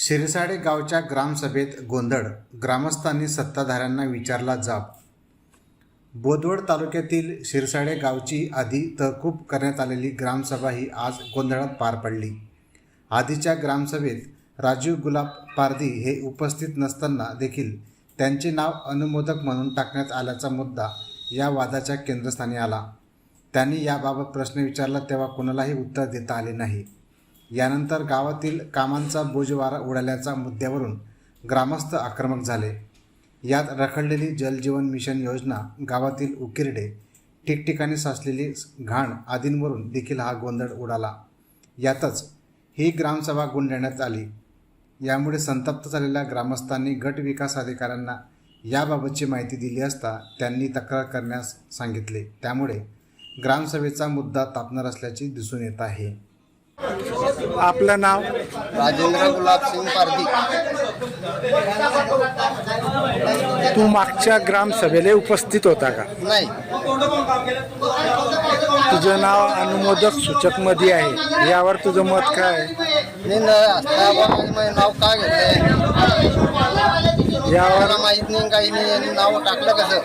शिरसाडे गावच्या ग्रामसभेत गोंधळ. ग्रामस्थांनी सत्ताधाऱ्यांना विचारला जाब. बोदवड तालुक्यातील शिरसाडे गावची आधी तहकूब करण्यात आलेली ग्रामसभा ही आज गोंधळात पार पडली. आधीच्या ग्रामसभेत राजीव गुलाब पारधी हे उपस्थित नसताना देखील त्यांचे नाव अनुमोदक म्हणून टाकण्यात आल्याचा मुद्दा या वादाच्या केंद्रस्थानी आला. त्यांनी याबाबत प्रश्न विचारला तेव्हा कोणालाही उत्तर देता आले नाही. यानंतर गावातील कामांचा बोजवारा उडाल्याच्या मुद्द्यावरून ग्रामस्थ आक्रमक झाले. यात रखडलेली जलजीवन मिशन योजना गावातील उकिरडे ठिकठिकाणी साचलेली घाण आदींवरून देखील हा गोंधळ उडाला. यातच ही ग्रामसभा गुंडण्यात आली. यामुळे संतप्त झालेल्या ग्रामस्थांनी गट विकास अधिकाऱ्यांना याबाबतची माहिती दिली असता त्यांनी तक्रार करण्यास सांगितले. त्यामुळे ग्रामसभेचा मुद्दा तापणार असल्याचे दिसून येत आहे. आपलं नाव? राजेंद्र गुलाब सिंग पारधी. तू मागच्या ग्रामसभेला उपस्थित होता का? नाही. तुझं नाव अनुमोदक सूचकमध्ये आहे. यावर तुझं मत काय नाव का घेतलंय? यावर माहीत नाही काही नाही. नाव टाकलं कसं?